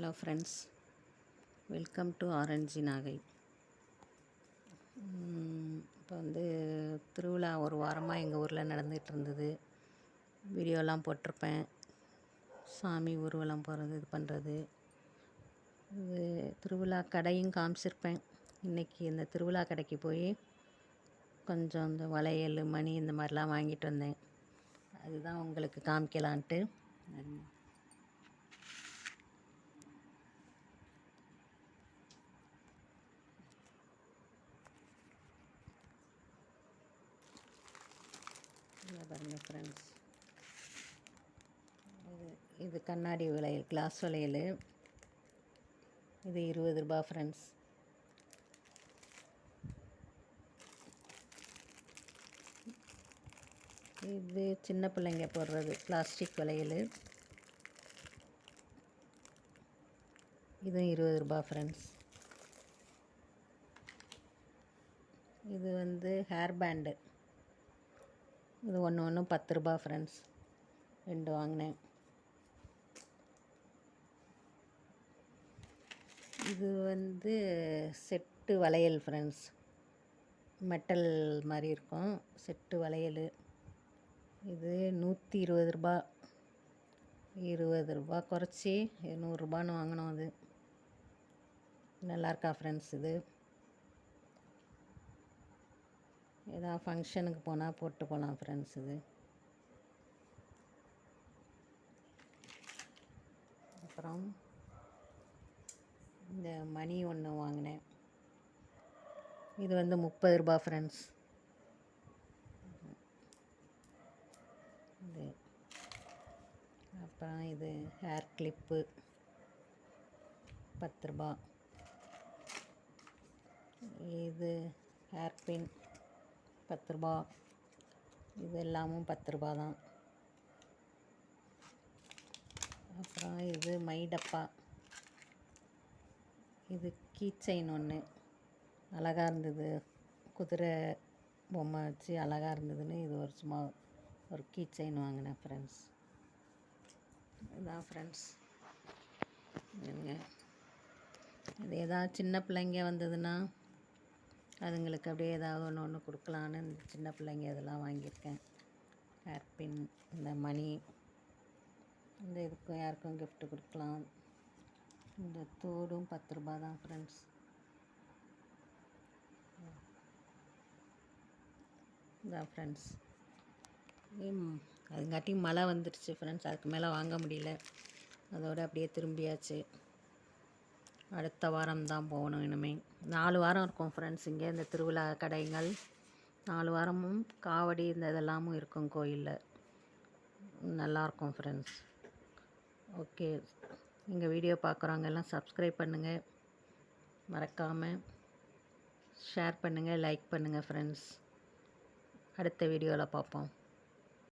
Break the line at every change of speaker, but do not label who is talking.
Hello friends welcome to orange Nagai இப்போ வந்து திருவிழா ஒரு வாரமாக எங்கள் ஊரில் நடந்துகிட்டு இருந்தது. வீடியோலாம் போட்டிருப்பேன். சாமி ஊர்வலம் போகிறது இது பண்ணுறது இது திருவிழா கடையும் காமிச்சிருப்பேன். இன்றைக்கி இந்த திருவிழா கடைக்கு போய் கொஞ்சம் இந்த வளையல் மணி இந்த மாதிரிலாம் வாங்கிட்டு வந்தேன். அதுதான் உங்களுக்கு காமிக்கலான்ட்டு. இங்கே பாருங்கள் ஃப்ரெண்ட்ஸ் இது இது கண்ணாடி வளையல் கிளாஸ் வளையல். இது இருபது ரூபா ஃப்ரெண்ட்ஸ் இது சின்ன பிள்ளைங்க போடுறது பிளாஸ்டிக் வளையல். இதுவும் இருபது ரூபா ஃப்ரெண்ட்ஸ் இது வந்து ஹேர் பேண்டு இது ஒன்று ஒன்று பத்து ரூபா ஃப்ரெண்ட்ஸ் ரெண்டு வாங்கினேன். இது வந்து செட்டு வளையல் ஃப்ரெண்ட்ஸ் மெட்டல் மாதிரி இருக்கும். செட்டு வளையல். இது நூற்றி இருபது ரூபா. இருபது ரூபா குறைச்சி நூறுரூபான்னு வாங்கினோம் அது. நல்லாயிருக்கா ஃப்ரெண்ட்ஸ் இது? ஏதாவது ஃபங்க்ஷனுக்கு போனால் போட்டு போகலாம் ஃப்ரெண்ட்ஸ் இது. அப்புறம் இந்த மணி ஒன்று வாங்கினேன். இது வந்து முப்பது ரூபா ஃப்ரெண்ட்ஸ் இது. அப்புறம் இது ஹேர் கிளிப்பு பத்து ரூபா. இது ஹேர் பின் பத்து ரூபா இது எல்லாமும் பத்து ரூபா தான் அப்புறம் இது மை டப்பா இது கீ ஒன்று அழகாக இருந்தது. குதிரை பொம்மை வச்சு அழகாக இருந்ததுன்னு இது ஒரு சும்மா ஒரு கீ வாங்கினேன் ஃப்ரெண்ட்ஸ் இதுதான் ஃப்ரெண்ட்ஸ் இது ஏதாவது சின்ன பிள்ளைங்க வந்ததுன்னா அதுங்களுக்கு அப்படியே ஏதாவது ஒன்று ஒன்று கொடுக்கலான்னு இந்த சின்ன பிள்ளைங்க இதெல்லாம் வாங்கியிருக்கேன். ஹேர் பின் இந்த மணி இந்த இதுக்கும் யாருக்கும் கிஃப்ட்டு கொடுக்கலாம். இந்த தோடும் பத்து ரூபா தான் ஃப்ரெண்ட்ஸ் இதான் ஃப்ரெண்ட்ஸ் அதுங்காட்டி மழை வந்துடுச்சு ஃப்ரெண்ட்ஸ் அதுக்கு மேலே வாங்க முடியல. அதோடு அப்படியே திரும்பியாச்சு. அடுத்த வாரம் தான் போகணும் இனிமேல் நாலு வாரம் இருக்கும் ஃப்ரெண்ட்ஸ் இங்கே இந்த திருவிழா கடைகள். நாலு வாரமும் காவடி இந்த இதெல்லாமும் இருக்கும் கோயிலில். நல்லாயிருக்கும் ஃப்ரெண்ட்ஸ் ஓகே எங்கள் வீடியோ பார்க்குறவங்க எல்லாம் சப்ஸ்கிரைப் பண்ணுங்கள் மறக்காமல் ஷேர் பண்ணுங்கள் லைக் பண்ணுங்கள் ஃப்ரெண்ட்ஸ் அடுத்த வீடியோவில் பார்ப்போம்